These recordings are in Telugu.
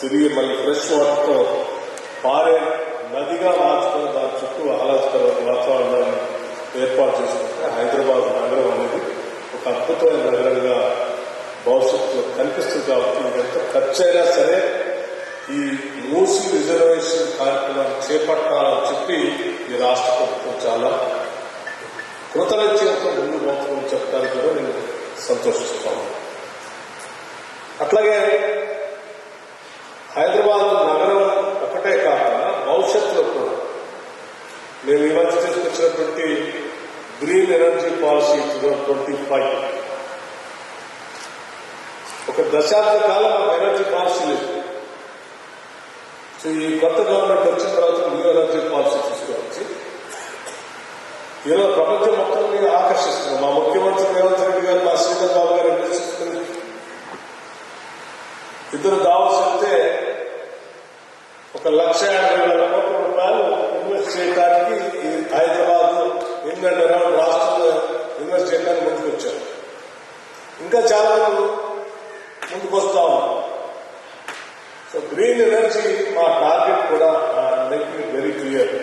తిరిగి మళ్ళీ ఫ్రెష్ వాటర్తో పారే నదిగా మార్చుకుని దాని చుట్టూ ఆహ్లాదకరమైన వాతావరణాన్ని ఏర్పాటు చేసుకుంటే హైదరాబాద్ నగరం అనేది ఒక అద్భుతమైన నగరంగా భవిష్యత్తులో కనిపిస్తుంది కాబట్టి ఎంత ఖర్చు అయినా సరే ఈ మూసి రిజర్వేషన్ కార్యక్రమాన్ని చేపట్టాలని చెప్పి ఈ రాష్ట్ర ప్రభుత్వం చాలా కృతజ్ఞతతో ముందు పోతుందని చెప్పడానికి కూడా నేను సంతోషిస్తాను అట్లాగే హైదరాబాద్ నగరం ఒకటే కాకుండా భవిష్యత్తులో కూడా. మేము ఈ మధ్య తీసుకొచ్చినటువంటి green energy policy twenty five. ఒక దశాబ్ద కాలం మాకు ఎనర్జీ పాలసీ లేదు. సో ఈ కొత్త గవర్నమెంట్ వచ్చిన తర్వాత న్యూ ఎనర్జీ పాలసీ తీసుకువచ్చి. ఈరోజు ప్రపంచం మొత్తం మీద ఆకర్షిస్తున్నాం మా ముఖ్యమంత్రి రేవంత్ రెడ్డి గారు మా శ్రీధర్ బాబు గారు ఇద్దరు దావ ఒక లక్ష యాభై వేల కోట్ల రూపాయలు ఇన్వెస్ట్ చేయడానికి ఈ హైదరాబాద్ ఇంగ్లాండ్ అరౌండ్ రాష్ట్రంలో ఇన్వెస్ట్ చేయడానికి ముందుకు వచ్చారు ఇంకా చాలా మంది ముందుకు వస్తా సో గ్రీన్ ఎనర్జీ మా టార్గెట్ కూడా make very clear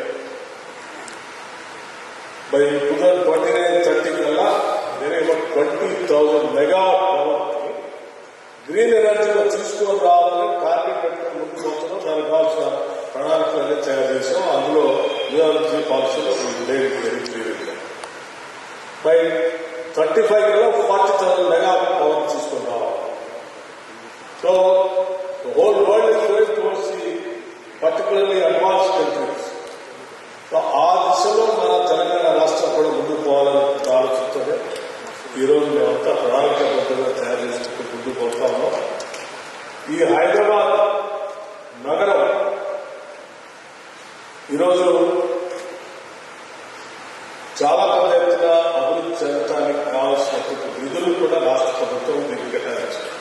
by two thousand twenty nine thirty కల్లా వేరే twenty thousand mega power green ఎనర్జీలో తీసుకొని రావాలని టార్గెట్ పెట్టుకుని అందులో న్యూ ఎనర్జీ పాలసీలో very clear by thirty five కల్లా ఫార్టీ థౌసండ్ మెగావాట్ పవర్ తీసుకొని so the whole world is going towards the particularly advanced countries. So ఆ దిశలో మన తెలంగాణ రాష్ట్రం కూడా ముందుకు పోవాలని ఆలోచిస్తుంది ఈరోజు మేమంతా ప్రణాళికాబద్ధంగా తయారు చేసుకుంటూ ముందుకు పోతా ఉన్నాం. ఈ హైదరాబాద్ నగరం ఈరోజు చాలా పెద్ద ఎత్తున అభివృద్ధి చెందడానికి కావాల్సినటువంటి నిధులు కూడా రాష్ట్ర ప్రభుత్వం దీనికి కేటాయించారు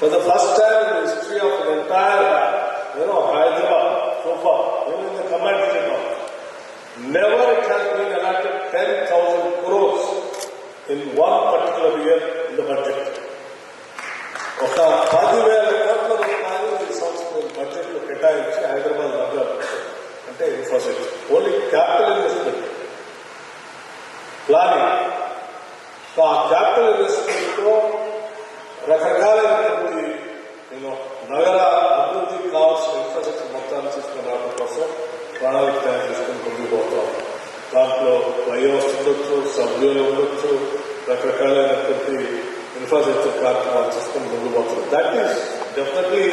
For the first time in the history of the entire, you know, Hyderabad so far, even in the command state, never it has been allotted 10,000 crores in one particular year in the budget. ఒక ప్లానింగ్ సో ఆ క్యాపిటల్ ఇన్వెస్ట్మెంట్ లో రకరకాలైనటువంటి నేను నగర అభివృద్ధికి కావాల్సిన ఇన్ఫ్రాస్ట్రక్చర్ మొత్తాన్ని తీసుకుని రావడం కోసం ప్రణాళిక తయారు చేసుకుని ముందుకు పోతాం దాంట్లో ఫ్లైఓవర్స్ ఉండొచ్చు సబ్వేలు ఉండొచ్చు రకరకాలైనటువంటి ఇన్ఫ్రాస్ట్రక్చర్ కార్యక్రమాలు తీసుకుని ముందుకు పోతాం దట్ ఈస్ డెఫినెట్లీ